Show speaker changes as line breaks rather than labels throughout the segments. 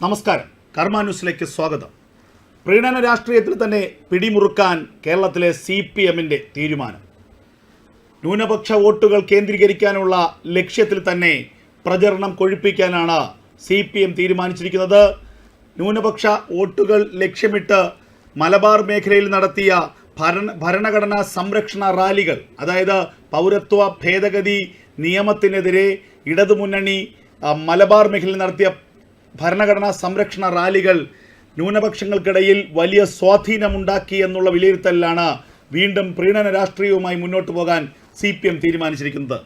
നമസ്കാരം. കർമ്മ ന്യൂസിലേക്ക് സ്വാഗതം. പ്രീണന രാഷ്ട്രീയത്തിൽ തന്നെ പിടിമുറുക്കാൻ കേരളത്തിലെ സി പി എമ്മിന്റെ തീരുമാനം. ന്യൂനപക്ഷ വോട്ടുകൾ കേന്ദ്രീകരിക്കാനുള്ള ലക്ഷ്യത്തിൽ തന്നെ പ്രചരണം കൊഴുപ്പിക്കാനാണ് സി പി എം തീരുമാനിച്ചിരിക്കുന്നത്. ന്യൂനപക്ഷ വോട്ടുകൾ ലക്ഷ്യമിട്ട് മലബാർ മേഖലയിൽ നടത്തിയ ഭരണ ഭരണഘടനാ സംരക്ഷണ റാലികൾ അതായത് പൗരത്വ ഭേദഗതി നിയമത്തിനെതിരെ ഇടതുമുന്നണി മലബാർ മേഖലയിൽ നടത്തിയ ഭരണഘടനാ സംരക്ഷണ റാലികൾ ന്യൂനപക്ഷങ്ങൾക്കിടയിൽ വലിയ സ്വാധീനമുണ്ടാക്കി എന്നുള്ള വിലയിരുത്തലിലാണ് വീണ്ടും പ്രീണന രാഷ്ട്രീയവുമായി മുന്നോട്ട് പോകാൻ സി പി എം തീരുമാനിച്ചിരിക്കുന്നത്.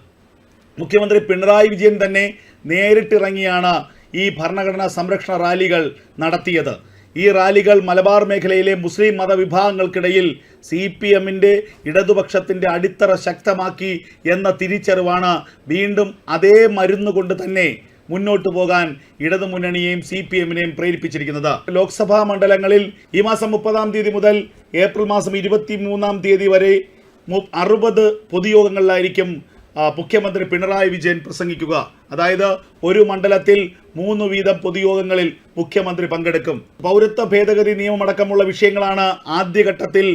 മുഖ്യമന്ത്രി പിണറായി വിജയൻ തന്നെ നേരിട്ടിറങ്ങിയാണ് ഈ ഭരണഘടനാ സംരക്ഷണ റാലികൾ നടത്തിയത്. ഈ റാലികൾ മലബാർ മേഖലയിലെ മുസ്ലിം മതവിഭാഗങ്ങൾക്കിടയിൽ സി പി എമ്മിന്റെ ഇടതുപക്ഷത്തിന്റെ അടിത്തറ ശക്തമാക്കി എന്ന തിരിച്ചറിവാണ് വീണ്ടും അതേ മരുന്ന് കൊണ്ട് തന്നെ മുന്നോട്ട് പോകാൻ ഇടതുമുന്നണിയെയും സി പി എമ്മിനെയും പ്രേരിപ്പിച്ചിരിക്കുന്നത്. ലോക്സഭാ മണ്ഡലങ്ങളിൽ ഈ മാസം മുപ്പതാം തീയതി മുതൽ ഏപ്രിൽ മാസം ഇരുപത്തി മൂന്നാം തീയതി വരെ അറുപത് പൊതുയോഗങ്ങളിലായിരിക്കും മുഖ്യമന്ത്രി പിണറായി വിജയൻ പ്രസംഗിക്കുക. അതായത് ഒരു മണ്ഡലത്തിൽ മൂന്ന് വീതം പൊതുയോഗങ്ങളിൽ മുഖ്യമന്ത്രി പങ്കെടുക്കും. പൗരത്വ ഭേദഗതി നിയമമടക്കമുള്ള വിഷയങ്ങളാണ് ആദ്യഘട്ടത്തിൽ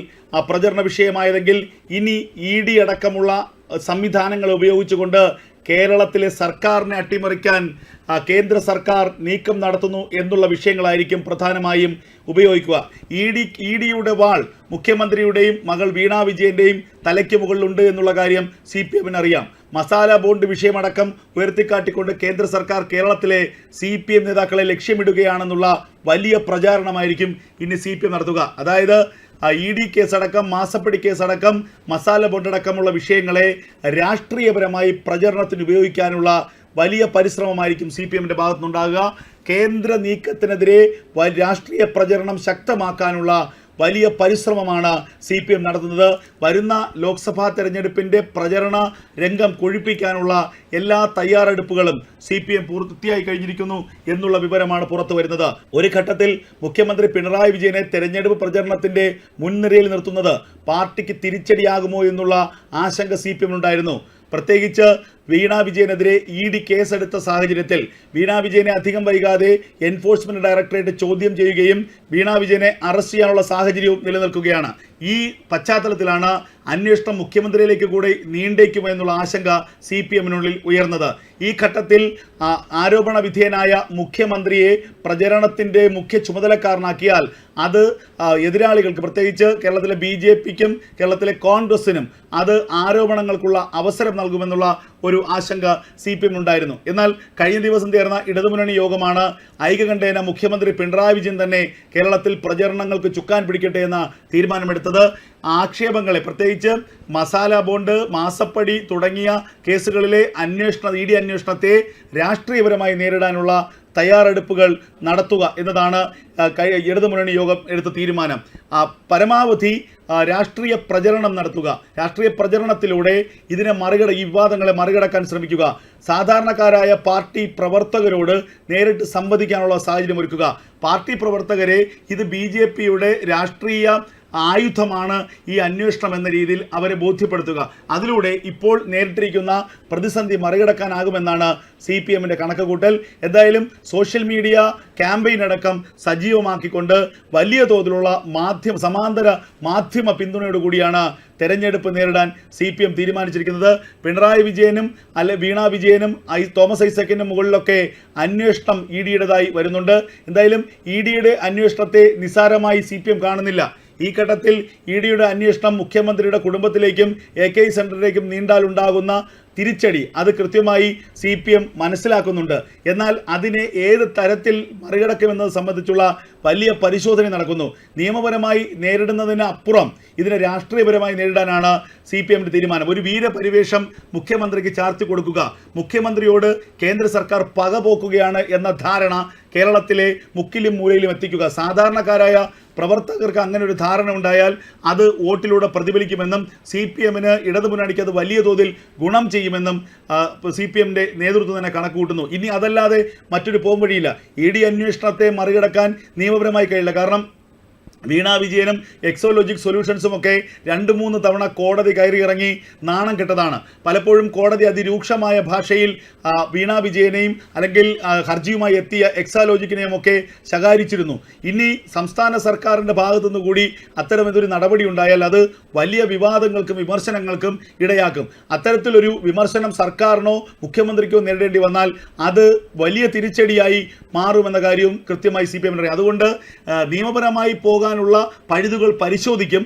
പ്രചരണ വിഷയമായതെങ്കിൽ ഇനി ഇ ഡി അടക്കമുള്ള സംവിധാനങ്ങൾ ഉപയോഗിച്ചുകൊണ്ട് കേരളത്തിലെ സർക്കാരിനെ അട്ടിമറിക്കാൻ കേന്ദ്ര സർക്കാർ നീക്കം നടത്തുന്നു എന്നുള്ള വിഷയങ്ങളായിരിക്കും പ്രധാനമായും ഉപയോഗിക്കുക. ഇ ഡി ഇ ഡിയുടെ വാൾ മുഖ്യമന്ത്രിയുടെയും മകൾ വീണ വിജയന്റെയും തലയ്ക്ക് മുകളിലുണ്ട് എന്നുള്ള കാര്യം സി പി എമ്മിന് അറിയാം മസാല ബോണ്ട് വിഷയമടക്കം ഉയർത്തിക്കാട്ടിക്കൊണ്ട് കേന്ദ്ര സർക്കാർ കേരളത്തിലെ സി പി എം നേതാക്കളെ ലക്ഷ്യമിടുകയാണെന്നുള്ള വലിയ പ്രചാരണമായിരിക്കും ഇനി സി പി എം നടത്തുക. അതായത് ഇ ഡി കേസടക്കം മാസപ്പടി കേസടക്കം മസാല ബോണ്ടടക്കമുള്ള വിഷയങ്ങളെ രാഷ്ട്രീയപരമായി പ്രചരണത്തിന് ഉപയോഗിക്കാനുള്ള വലിയ പരിശ്രമമായിരിക്കും സി പി എമ്മിന്റെ ഭാഗത്തുനിന്നുണ്ടാകുക. കേന്ദ്ര നീക്കത്തിനെതിരെ രാഷ്ട്രീയ പ്രചരണം ശക്തമാക്കാനുള്ള വലിയ പരിശ്രമമാണ് സി പി എം നടത്തുന്നത്. വരുന്ന ലോക്സഭാ തെരഞ്ഞെടുപ്പിന്റെ പ്രചരണ രംഗം കൊഴിപ്പിക്കാനുള്ള എല്ലാ തയ്യാറെടുപ്പുകളും സി പി എം പൂർത്തിയായി കഴിഞ്ഞിരിക്കുന്നു എന്നുള്ള വിവരമാണ് പുറത്തു വരുന്നത്. ഒരു ഘട്ടത്തിൽ മുഖ്യമന്ത്രി പിണറായി വിജയനെ തെരഞ്ഞെടുപ്പ് പ്രചരണത്തിന്റെ മുൻനിരയിൽ നിർത്തുന്നത് പാർട്ടിക്ക് തിരിച്ചടിയാകുമോ എന്നുള്ള ആശങ്ക സി പി എമ്മിനുണ്ടായിരുന്നു. പ്രത്യേകിച്ച് വീണ വിജയനെതിരെ ഇ ഡി കേസെടുത്ത സാഹചര്യത്തിൽ വീണ വിജയനെ അധികം വൈകാതെ എൻഫോഴ്സ്മെന്റ് ഡയറക്ടറേറ്റ് ചോദ്യം ചെയ്യുകയും വീണ വിജയനെ അറസ്റ്റ് ചെയ്യാനുള്ള സാഹചര്യവും നിലനിൽക്കുകയാണ്. ഈ പശ്ചാത്തലത്തിലാണ് അന്വേഷണം മുഖ്യമന്ത്രിയിലേക്ക് കൂടെ നീണ്ടേക്കുമോ എന്നുള്ള ആശങ്ക സി പി എമ്മിനുള്ളിൽ ഉയർന്നത്. ഈ ഘട്ടത്തിൽ ആരോപണ വിധേയനായ മുഖ്യമന്ത്രിയെ പ്രചരണത്തിന്റെ മുഖ്യ ചുമതലക്കാരനാക്കിയാൽ അത് എതിരാളികൾക്ക് പ്രത്യേകിച്ച് കേരളത്തിലെ ബി ജെ പിക്കും കേരളത്തിലെ കോൺഗ്രസിനും അത് ആരോപണങ്ങൾക്കുള്ള അവസരം നൽകുമെന്നുള്ള ഒരു ആശങ്ക സി പി എം ഉണ്ടായിരുന്നു. എന്നാൽ കഴിഞ്ഞ ദിവസം ചേർന്ന ഇടതുമുന്നണി യോഗമാണ് ഐകകണ്ഠേന മുഖ്യമന്ത്രി പിണറായി വിജയൻ തന്നെ കേരളത്തിൽ പ്രചരണങ്ങൾക്ക് ചുക്കാൻ പിടിക്കട്ടെ എന്ന തീരുമാനമെടുത്തത്. ആക്ഷേപങ്ങളെ പ്രത്യേകിച്ച് മസാല ബോണ്ട് മാസപ്പടി തുടങ്ങിയ കേസുകളിലെ അന്വേഷണ ഇ ഡി അന്വേഷണത്തെ രാഷ്ട്രീയപരമായി നേരിടാനുള്ള തയ്യാറെടുപ്പുകൾ നടത്തുക എന്നതാണ് ഇടതുമുന്നണി യോഗം എടുത്ത തീരുമാനം. പരമാവധി രാഷ്ട്രീയ പ്രചരണം നടത്തുക. രാഷ്ട്രീയ പ്രചരണത്തിലൂടെ ഇതിനെ മറികട ഈ വിവാദങ്ങളെ മറികടക്കാൻ ശ്രമിക്കുക. സാധാരണക്കാരായ പാർട്ടി പ്രവർത്തകരോട് നേരിട്ട് സംവദിക്കാനുള്ള സാഹചര്യം ഒരുക്കുക. പാർട്ടി പ്രവർത്തകരെ ഇത് ബി രാഷ്ട്രീയ ആയുധമാണ് ഈ അന്വേഷണം എന്ന രീതിയിൽ അവരെ ബോധ്യപ്പെടുത്തുക. അതിലൂടെ ഇപ്പോൾ നേരിട്ടിരിക്കുന്ന പ്രതിസന്ധി മറികടക്കാനാകുമെന്നാണ് സി പി എമ്മിന്റെ കണക്കുകൂട്ടൽ. എന്തായാലും സോഷ്യൽ മീഡിയ ക്യാമ്പയിൻ അടക്കം സജീവമാക്കിക്കൊണ്ട് വലിയ തോതിലുള്ള മാധ്യമ സമാന്തര മാധ്യമ പിന്തുണയോടുകൂടിയാണ് തെരഞ്ഞെടുപ്പ് നേരിടാൻ സി പി എം തീരുമാനിച്ചിരിക്കുന്നത്. പിണറായി വിജയനും അല്ലെ വീണ വിജയനും ഐ തോമസ് ഐസക്കിനും മുകളിലൊക്കെ അന്വേഷണം ഇ ഡിയുടേതായി വരുന്നുണ്ട്. എന്തായാലും ഇ ഡിയുടെ അന്വേഷണത്തെ നിസ്സാരമായി സി കാണുന്നില്ല. ഈ ഘട്ടത്തിൽ ഇ ഡിയുടെ അന്വേഷണം മുഖ്യമന്ത്രിയുടെ കുടുംബത്തിലേക്കും എ കെ സെന്ററിലേക്കും നീണ്ടാലുണ്ടാകുന്ന തിരിച്ചടി അത് കൃത്യമായി സി പി എം മനസ്സിലാക്കുന്നുണ്ട്. എന്നാൽ അതിനെ ഏത് തരത്തിൽ മറികടക്കുമെന്നത് സംബന്ധിച്ചുള്ള വലിയ പരിശോധന നടക്കുന്നു. നിയമപരമായി നേരിടുന്നതിന് അപ്പുറം ഇതിനെ രാഷ്ട്രീയപരമായി നേരിടാനാണ് സി പി എമ്മിന്റെ തീരുമാനം. ഒരു വീരപരിവേഷം മുഖ്യമന്ത്രിക്ക് ചാർത്തി കൊടുക്കുക. മുഖ്യമന്ത്രിയോട് കേന്ദ്ര സർക്കാർ പക പോക്കുകയാണ് എന്ന ധാരണ കേരളത്തിലെ മുക്കിലും മൂലയിലും എത്തിക്കുക. സാധാരണക്കാരായ പ്രവർത്തകർക്ക് അങ്ങനെ ഒരു ധാരണ ഉണ്ടായാൽ അത് വോട്ടിലൂടെ പ്രതിഫലിക്കുമെന്നും സി പി എമ്മിന് ഇടതുമുന്നണിക്ക് അത് വലിയ തോതിൽ ഗുണം ചെയ്യുമെന്നും സി പി എമ്മിന്റെ നേതൃത്വം തന്നെ കണക്കുകൂട്ടുന്നു. ഇനി അതല്ലാതെ മറ്റൊരു പോംവഴിയില്ല. ഇ ഡി അന്വേഷണത്തെ മറികടക്കാൻ നിയമപരമായി കഴിയില്ല. കാരണം വീണ വിജയനും എക്സോലോജിക് സൊല്യൂഷൻസും ഒക്കെ രണ്ട് മൂന്ന് തവണ കോടതി കയറിയിറങ്ങി നാണം കെട്ടതാണ്. പലപ്പോഴും കോടതി അതിരൂക്ഷമായ ഭാഷയിൽ വീണാ വിജയനെയും അല്ലെങ്കിൽ ഹർജിയുമായി എത്തിയ എക്സാലോജിക്കിനെയും ഒക്കെ ശകാരിച്ചിരുന്നു. ഇനി സംസ്ഥാന സർക്കാരിന്റെ ഭാഗത്തുനിന്ന് കൂടി അത്തരമൊരു നടപടി ഉണ്ടായാൽ അത് വലിയ വിവാദങ്ങൾക്കും വിമർശനങ്ങൾക്കും ഇടയാക്കും. അത്തരത്തിലൊരു വിമർശനം സർക്കാരിനോ മുഖ്യമന്ത്രിക്കോ നേരിടേണ്ടി വന്നാൽ അത് വലിയ തിരിച്ചടിയായി മാറുമെന്ന കാര്യവും കൃത്യമായി സി പി എമ്മിന് അറിയാം. അതുകൊണ്ട് നിയമപരമായി നിയമപരമായി പോകാനുള്ള പഴുതുകൾ പരിശോധിക്കും.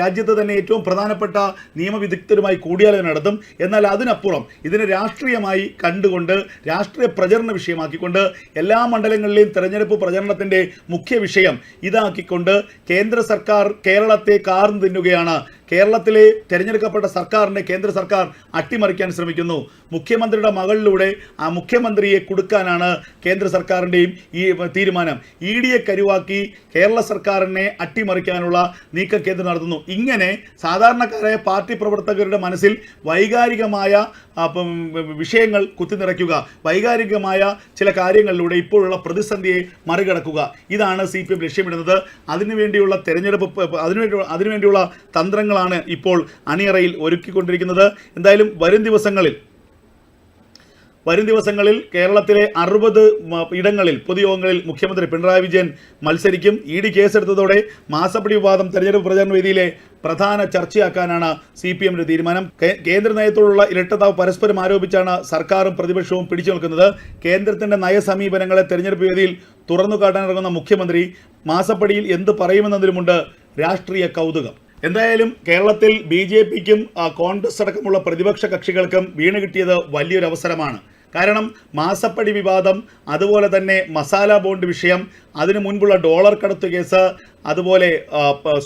രാജ്യത്ത് തന്നെ ഏറ്റവും പ്രധാനപ്പെട്ട നിയമവിദഗ്ധരുമായി കൂടിയാലോചന നടത്തും. എന്നാൽ അതിനപ്പുറം ഇതിനെ രാഷ്ട്രീയമായി കണ്ടുകൊണ്ട് രാഷ്ട്രീയ പ്രചരണ വിഷയമാക്കിക്കൊണ്ട് എല്ലാ മണ്ഡലങ്ങളിലെയും തെരഞ്ഞെടുപ്പ് പ്രചരണത്തിന്റെ മുഖ്യ വിഷയം ഇതാക്കിക്കൊണ്ട് കേന്ദ്ര സർക്കാർ കേരളത്തെ കാർന്നു തിന്നുകയാണ് കേരളത്തിലെ തിരഞ്ഞെടുക്കപ്പെട്ട സർക്കാരിനെ കേന്ദ്ര സർക്കാർ അട്ടിമറിക്കാൻ ശ്രമിക്കുന്നു. മുഖ്യമന്ത്രിയുടെ മകളിലൂടെ ആ മുഖ്യമന്ത്രിയെ കൊടുക്കാനാണ് കേന്ദ്ര സർക്കാരിന്റെയും ഈ തീരുമാനം. ഇ ഡിയെ കരുവാക്കി കേരള സർക്കാരിനെ അട്ടിമറിക്കാനുള്ള നീക്കം കേന്ദ്രം നടത്തുന്നു. ഇങ്ങനെ സാധാരണക്കാരായ പാർട്ടി പ്രവർത്തകരുടെ മനസ്സിൽ വൈകാരികമായ വിഷയങ്ങൾ കുത്തിനിറയ്ക്കുക. വൈകാരികമായ ചില കാര്യങ്ങളിലൂടെ ഇപ്പോഴുള്ള പ്രതിസന്ധിയെ മറികടക്കുക. ഇതാണ് സി പി എം ലക്ഷ്യമിടുന്നത്. അതിനുവേണ്ടിയുള്ള തെരഞ്ഞെടുപ്പ് അതിനുവേണ്ടി അതിനുവേണ്ടിയുള്ള തന്ത്രങ്ങളാണ് ഇപ്പോൾ അണിയറയിൽ ഒരുക്കിക്കൊണ്ടിരിക്കുന്നത്. എന്തായാലും വരും ദിവസങ്ങളിൽ വരും ദിവസങ്ങളിൽ കേരളത്തിലെ അറുപത് ഇടങ്ങളിൽ പൊതുയോഗങ്ങളിൽ മുഖ്യമന്ത്രി പിണറായി വിജയൻ മത്സരിക്കും. ഇ ഡി കേസെടുത്തതോടെ മാസപ്പടി വിവാദം തെരഞ്ഞെടുപ്പ് പ്രചാരണ വേദിയിലെ പ്രധാന ചർച്ചയാക്കാനാണ് സി പി എമ്മിന്റെ തീരുമാനം. കേന്ദ്ര നയത്തോടുള്ള ഇരട്ടതാവ് പരസ്പരം ആരോപിച്ചാണ് സർക്കാരും പ്രതിപക്ഷവും പിടിച്ചു നിൽക്കുന്നത്. കേന്ദ്രത്തിന്റെ നയസമീപനങ്ങളെ തെരഞ്ഞെടുപ്പ് വേദിയിൽ തുറന്നു കാട്ടാനിറങ്ങുന്ന മുഖ്യമന്ത്രി മാസപ്പടിയിൽ എന്ത് പറയുമെന്നതിലുമുണ്ട് രാഷ്ട്രീയ കൗതുകം. എന്തായാലും കേരളത്തിൽ ബി ജെ പിക്കും കോൺഗ്രസ് അടക്കമുള്ള പ്രതിപക്ഷ കക്ഷികൾക്കും വീണ് കിട്ടിയത് വലിയൊരു അവസരമാണ്. കാരണം മാസപ്പടി വിവാദം അതുപോലെ തന്നെ മസാല ബോണ്ട് വിഷയം അതിനു മുൻപുള്ള ഡോളർ കടത്തു കേസ് അതുപോലെ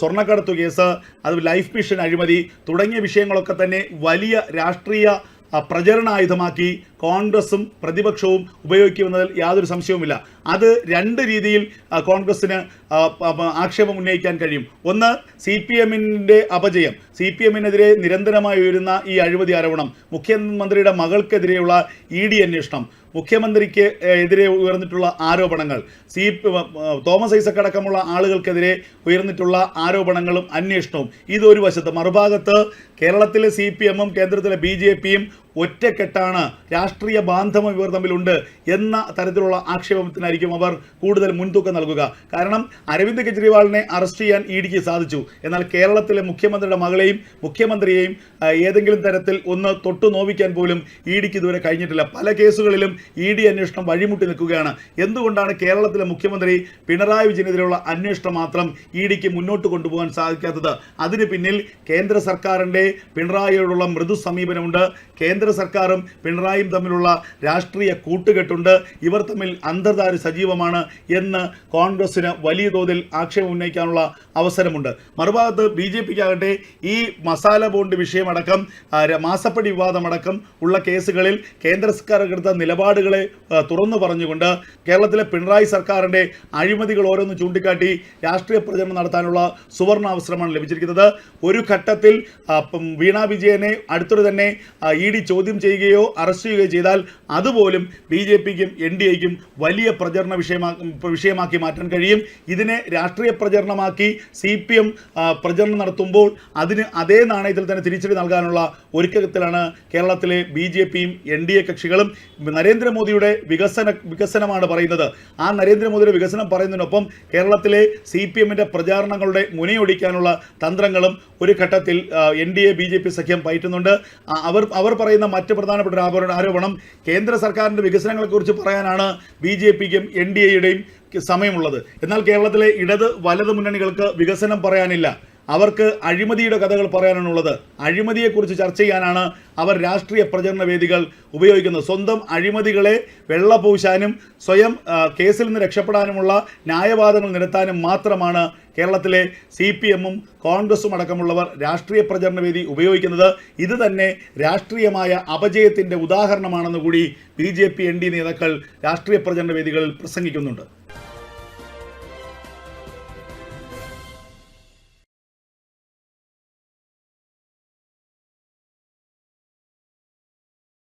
സ്വർണക്കടത്തു കേസ് അത് ലൈഫ് മിഷൻ അഴിമതി തുടങ്ങിയ വിഷയങ്ങളൊക്കെ തന്നെ വലിയ രാഷ്ട്രീയ പ്രചരണായുധമാക്കി കോൺഗ്രസും പ്രതിപക്ഷവും ഉപയോഗിക്കുമെന്നതിൽ യാതൊരു സംശയവുമില്ല. അത് രണ്ട് രീതിയിൽ കോൺഗ്രസിന് ആക്ഷേപം ഉന്നയിക്കാൻ കഴിയും. ഒന്ന് സി പി എമ്മിന്റെ അപജയം. സി പി എമ്മിനെതിരെ നിരന്തരമായി ഉയരുന്ന ഈ അഴിമതി ആരോപണം മുഖ്യമന്ത്രിയുടെ മകൾക്കെതിരെയുള്ള ഇ ഡി അന്വേഷണം. മുഖ്യമന്ത്രിക്ക് എതിരെ ഉയർന്നിട്ടുള്ള ആരോപണങ്ങൾ. സി തോമസ് ഐസക് അടക്കമുള്ള ആളുകൾക്കെതിരെ ഉയർന്നിട്ടുള്ള ആരോപണങ്ങളും അന്വേഷണവും. ഇതൊരു വശത്ത് മറുഭാഗത്ത് കേരളത്തിലെ സി പി എമ്മും കേന്ദ്രത്തിലെ ബി ജെ പിയും ഒറ്റക്കെട്ടാണ് രാഷ്ട്രീയ ബാന്ധവം ഇവർ തമ്മിലുണ്ട് എന്ന തരത്തിലുള്ള ആക്ഷേപത്തിനായിരിക്കും അവർ കൂടുതൽ മുൻതൂക്കം നൽകുക. കാരണം അരവിന്ദ് കെജ്രിവാളിനെ അറസ്റ്റ് ചെയ്യാൻ ഇ ഡിക്ക് സാധിച്ചു. എന്നാൽ കേരളത്തിലെ മുഖ്യമന്ത്രിയുടെ മകളെയും മുഖ്യമന്ത്രിയെയും ഏതെങ്കിലും തരത്തിൽ ഒന്ന് തൊട്ടു നോവിക്കാൻ പോലും ഇ ഡിക്ക് ഇതുവരെ കഴിഞ്ഞിട്ടില്ല. പല കേസുകളിലും ഇ ഡി അന്വേഷണം വഴിമുട്ടി നിൽക്കുകയാണ്. എന്തുകൊണ്ടാണ് കേരളത്തിലെ മുഖ്യമന്ത്രി പിണറായി വിജയനെതിരെയുള്ള അന്വേഷണം മാത്രം ഇ ഡിക്ക് മുന്നോട്ട് കൊണ്ടുപോകാൻ സാധിക്കാത്തത്? അതിന് പിന്നിൽ കേന്ദ്ര സർക്കാരിന്റെ പിണറായിയോടുള്ള മൃദു സമീപനമുണ്ട്. കേന്ദ്ര സർക്കാരും പിണറായിയും തമ്മിലുള്ള രാഷ്ട്രീയ കൂട്ടുകെട്ടുണ്ട്. ഇവർ തമ്മിൽ അന്തർധാര സജീവമാണ് എന്ന് കോൺഗ്രസിന് വലിയ തോതിൽ ആക്ഷേപം ഉന്നയിക്കാനുള്ള അവസരമുണ്ട്. മറുഭാഗത്ത് ബി ജെ പിക്കാകട്ടെ ഈ മസാല ബോണ്ട് വിഷയമടക്കം മാസപ്പടി വിവാദമടക്കം ഉള്ള കേസുകളിൽ കേന്ദ്ര സർക്കാർ എടുത്ത നിലപാടുകളെ തുറന്നു പറഞ്ഞുകൊണ്ട് കേരളത്തിലെ പിണറായി സർക്കാരിന്റെ അഴിമതികൾ ഓരോന്ന് ചൂണ്ടിക്കാട്ടി രാഷ്ട്രീയ പ്രചരണം നടത്താനുള്ള സുവർണ അവസരമാണ് ലഭിച്ചിരിക്കുന്നത്. ഒരു ഘട്ടത്തിൽ വീണ വിജയനെ അടുത്തൊരു തന്നെ ഇ ഡി ചോദ്യം ചെയ്യുകയോ അറസ്റ്റ് ചെയ്യുകയോ ചെയ്താൽ അതുപോലും ബി ജെ പിക്കും എൻ ഡി എക്കും വലിയ പ്രചരണ വിഷയമാക്കി വിഷയമാക്കി മാറ്റാൻ കഴിയും. ഇതിനെ രാഷ്ട്രീയ പ്രചരണമാക്കി സി പി എം പ്രചരണം നടത്തുമ്പോൾ അതിന് അതേ നാണയത്തിൽ തന്നെ തിരിച്ചടി നൽകാനുള്ള ഒരുക്കത്തിലാണ് കേരളത്തിലെ ബി ജെ പിയും എൻ ഡി എ കക്ഷികളും. നരേന്ദ്രമോദിയുടെ വികസന വികസനമാണ് പറയുന്നത്. ആ നരേന്ദ്രമോദിയുടെ വികസനം പറയുന്നതിനൊപ്പം കേരളത്തിലെ സി പി എമ്മിന്റെ പ്രചാരണങ്ങളുടെ മുനയൊടിക്കാനുള്ള തന്ത്രങ്ങളും ഒരു ഘട്ടത്തിൽ N D A B J P സഖ്യം പയറ്റുന്നുണ്ട്. അവർ അവർ പറയുന്ന മറ്റ് പ്രധാനപ്പെട്ട ആരോപണം- ആരോപണം കേന്ദ്ര സർക്കാരിന്റെ വികസനങ്ങളെക്കുറിച്ച് പറയാനാണ് ബി ജെ പിക്കും എൻ ഡി എയുടെയും സമയമുള്ളത്. എന്നാൽ കേരളത്തിലെ ഇടത് വലത് മുന്നണികൾക്ക് വികസനം പറയാനില്ല. അവർക്ക് അഴിമതിയുടെ കഥകൾ പറയാനാണുള്ളത് അഴിമതിയെക്കുറിച്ച് ചർച്ച ചെയ്യാനാണ് അവർ രാഷ്ട്രീയ പ്രചരണ വേദികൾ ഉപയോഗിക്കുന്നത്. സ്വന്തം അഴിമതികളെ വെള്ളപൂശാനും സ്വയം കേസിൽ നിന്ന് രക്ഷപ്പെടാനുമുള്ള ന്യായവാദങ്ങൾ നിരത്താനും മാത്രമാണ് കേരളത്തിലെ സി പി എമ്മും കോൺഗ്രസും അടക്കമുള്ളവർ രാഷ്ട്രീയ പ്രചരണ വേദി ഉപയോഗിക്കുന്നത്. ഇത് തന്നെ രാഷ്ട്രീയമായ അപജയത്തിന്റെ ഉദാഹരണമാണെന്ന് കൂടി B J P N D നേതാക്കൾ രാഷ്ട്രീയ പ്രചരണ വേദികളിൽ പ്രസംഗിക്കുന്നുണ്ട്.